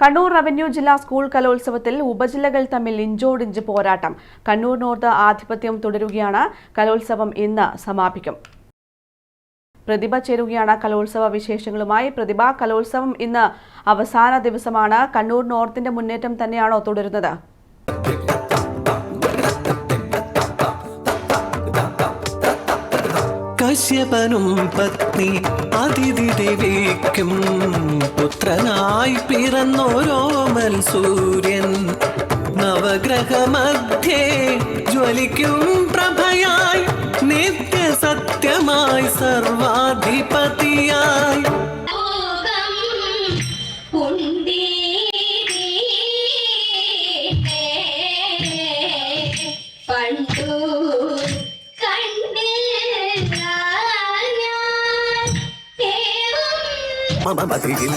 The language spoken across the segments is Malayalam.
കണ്ണൂർ റവന്യൂ ജില്ലാ സ്കൂൾ കലോത്സവത്തിൽ ഉപജില്ലകൾ തമ്മിൽ ഇഞ്ചോടിഞ്ച് പോരാട്ടം. കണ്ണൂർ നോർത്ത് ആധിപത്യം തുടരുകയാണ്. കലോത്സവം ഇന്ന് സമാപിക്കും. പ്രതിഭ ചേരുകയാണ് കലോത്സവ വിശേഷങ്ങളുമായി. പ്രതിഭ കലോത്സവം ഇന്ന് അവസാന ദിവസമാണ്. കണ്ണൂർ നോർത്തിന്റെ മുന്നേറ്റം തന്നെയാണോ തുടരുന്നത്? കശ്യപനും പത്നി അതിഥി ദേവിക്കും പുത്രനായി പിറന്നോരോമൽ സൂര്യൻ നവഗ്രഹമധ്യേ ജ്വലിക്കും പ്രഭയായി നിത്യസത്യമായി സർവാധിപതിയായി ഏവം മമ മതിയിൽ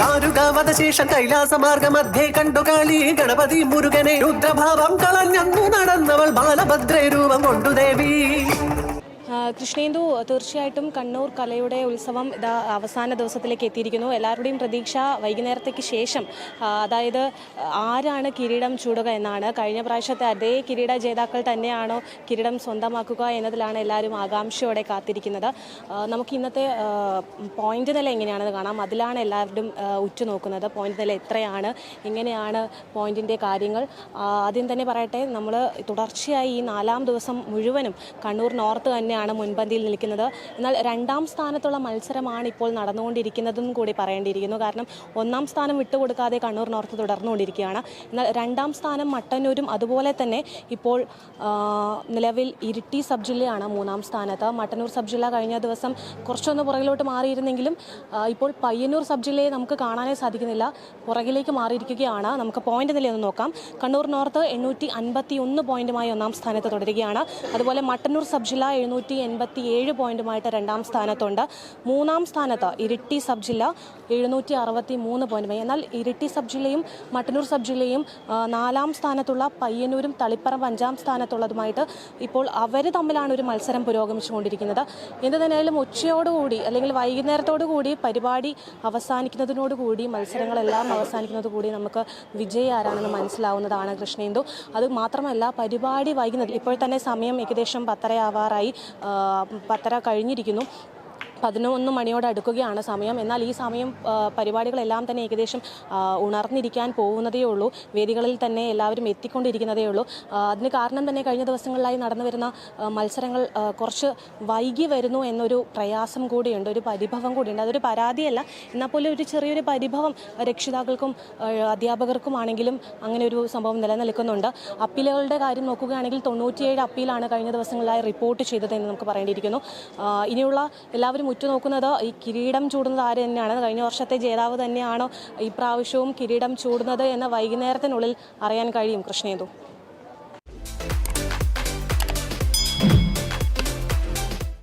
ദാരുകാവധശേഷം കൈലാസമാർഗമധ്യേ കണ്ടു കാളി ഗണപതി മുരുകനെ രുദ്രഭാവം കളഞ്ഞന്നു നടന്നവൾ ബാലഭദ്രേ രൂപം കൊണ്ടു ദേവി. കൃഷ്ണേന്ദു തീർച്ചയായിട്ടും കണ്ണൂർ കലയുടെ ഉത്സവം ഇതാ അവസാന ദിവസത്തിലേക്ക് എത്തിയിരിക്കുന്നു. എല്ലാവരുടെയും പ്രതീക്ഷ വൈകുന്നേരത്തേക്ക് ശേഷം അതായത് ആരാണ് കിരീടം ചൂടുക എന്നാണ്. കഴിഞ്ഞ പ്രാവശ്യത്തെ അതേ കിരീട ജേതാക്കൾ തന്നെയാണോ കിരീടം സ്വന്തമാക്കുക എന്നതിലാണ് എല്ലാവരും ആകാംക്ഷയോടെ കാത്തിരിക്കുന്നത്. നമുക്ക് ഇന്നത്തെ പോയിന്റ് നില എങ്ങനെയാണെന്ന് കാണാം. അതിലാണ് എല്ലാവരും ഉറ്റുനോക്കുന്നത്. പോയിന്റ് നില എത്രയാണ്? എങ്ങനെയാണ് പോയിന്റിന്റെ കാര്യങ്ങൾ? ആദ്യം തന്നെ പറയട്ടെ നമ്മൾ തുടർച്ചയായി ഈ നാലാം ദിവസം മുഴുവനും കണ്ണൂർ നോർത്ത് തന്നെയാണ് മുൻപന്തിയിൽ നിൽക്കുന്നത്. എന്നാൽ രണ്ടാം സ്ഥാനത്തുള്ള മത്സരമാണ് ഇപ്പോൾ നടന്നുകൊണ്ടിരിക്കുന്നതെന്നും കൂടി പറയേണ്ടിയിരിക്കുന്നു. കാരണം ഒന്നാം സ്ഥാനം വിട്ടുകൊടുക്കാതെ കണ്ണൂർ നോർത്ത് തുടർന്നുകൊണ്ടിരിക്കുകയാണ്. എന്നാൽ രണ്ടാം സ്ഥാനം മട്ടന്നൂരും അതുപോലെ തന്നെ ഇപ്പോൾ നിലവിൽ ഇരിട്ടി സബ് ജില്ലയാണ് മൂന്നാം സ്ഥാനത്ത്. മട്ടന്നൂർ സബ് ജില്ല കഴിഞ്ഞ ദിവസം കുറച്ചൊന്ന് പുറകിലോട്ട് മാറിയിരുന്നെങ്കിലും ഇപ്പോൾ പയ്യന്നൂർ സബ് ജില്ലയെ നമുക്ക് കാണാനേ സാധിക്കുന്നില്ല. പുറകിലേക്ക് മാറിയിരിക്കുകയാണ്. നമുക്ക് പോയിന്റ് നിലയൊന്ന് നോക്കാം. കണ്ണൂർ നോർത്ത് എണ്ണൂറ്റി അൻപത്തി ഒന്ന് പോയിന്റുമായി ഒന്നാം സ്ഥാനത്ത് തുടരുകയാണ്. അതുപോലെ മട്ടന്നൂർ സബ് ജില്ല എഴുന്നൂറ്റി എൺപത്തി ഏഴ് പോയിന്റുമായിട്ട് രണ്ടാം സ്ഥാനത്തുണ്ട്. മൂന്നാം സ്ഥാനത്ത് ഇരിട്ടി സബ് ജില്ല എഴുന്നൂറ്റി അറുപത്തി മൂന്ന് പോയിന്റുമായി. എന്നാൽ ഇരിട്ടി സബ് ജില്ലയും മട്ടന്നൂർ സബ് ജില്ലയും നാലാം സ്ഥാനത്തുള്ള പയ്യന്നൂരും തളിപ്പറമ്പ് അഞ്ചാം സ്ഥാനത്തുള്ളതുമായിട്ട് ഇപ്പോൾ അവർ തമ്മിലാണ് ഒരു മത്സരം പുരോഗമിച്ചുകൊണ്ടിരിക്കുന്നത്. എന്ത് തന്നെയായാലും ഉച്ചയോടുകൂടി അല്ലെങ്കിൽ വൈകുന്നേരത്തോടു കൂടി പരിപാടി അവസാനിക്കുന്നതിനോടുകൂടി മത്സരങ്ങളെല്ലാം അവസാനിക്കുന്നതോടുകൂടി നമുക്ക് വിജയി ആരാണെന്ന് മനസ്സിലാവുന്നതാണ് കൃഷ്ണേന്ദു. അത് മാത്രമല്ല പരിപാടി വൈകുന്നത് ഇപ്പോൾ തന്നെ സമയം ഏകദേശം പത്തരയാവാറായി. ആ, പത്തര കഴിഞ്ഞിരിക്കുന്നു. പതിനൊന്ന് മണിയോട് അടുക്കുകയാണ് സമയം. എന്നാൽ ഈ സമയം പരിപാടികളെല്ലാം തന്നെ ഏകദേശം ഉണർന്നിരിക്കാൻ പോകുന്നതേ ഉള്ളൂ. വേദികളിൽ തന്നെ എല്ലാവരും എത്തിക്കൊണ്ടിരിക്കുന്നതേ ഉള്ളൂ. അതിന് കാരണം തന്നെ കഴിഞ്ഞ ദിവസങ്ങളിലായി നടന്നു വരുന്ന മത്സരങ്ങൾ കുറച്ച് വൈകി വരുന്നു എന്നൊരു പ്രയാസം കൂടിയുണ്ട്. ഒരു പരിഭവം കൂടിയുണ്ട്. അതൊരു പരാതിയല്ല. എന്നാൽ പോലും ഒരു ചെറിയൊരു പരിഭവം രക്ഷിതാക്കൾക്കും അധ്യാപകർക്കുമാണെങ്കിലും അങ്ങനെ ഒരു സംഭവം നിലനിൽക്കുന്നുണ്ട്. അപ്പീലുകളുടെ കാര്യം നോക്കുകയാണെങ്കിൽ തൊണ്ണൂറ്റിയേഴ് അപ്പീലാണ് കഴിഞ്ഞ ദിവസങ്ങളിലായി റിപ്പോർട്ട് ചെയ്തതെന്ന് നമുക്ക് പറയേണ്ടിയിരിക്കുന്നു. ഇനിയുള്ള എല്ലാവരും ഉറ്റുനോക്കുന്നത് ഈ കിരീടം ചൂടുന്നത് ആര് തന്നെയാണ്? കഴിഞ്ഞ വർഷത്തെ ജേതാവ് തന്നെയാണോ ഇപ്രാവശ്യവും കിരീടം ചൂടുന്നത് എന്ന് വൈകുന്നേരത്തിനുള്ളിൽ അറിയാൻ കഴിയും കൃഷ്ണേതു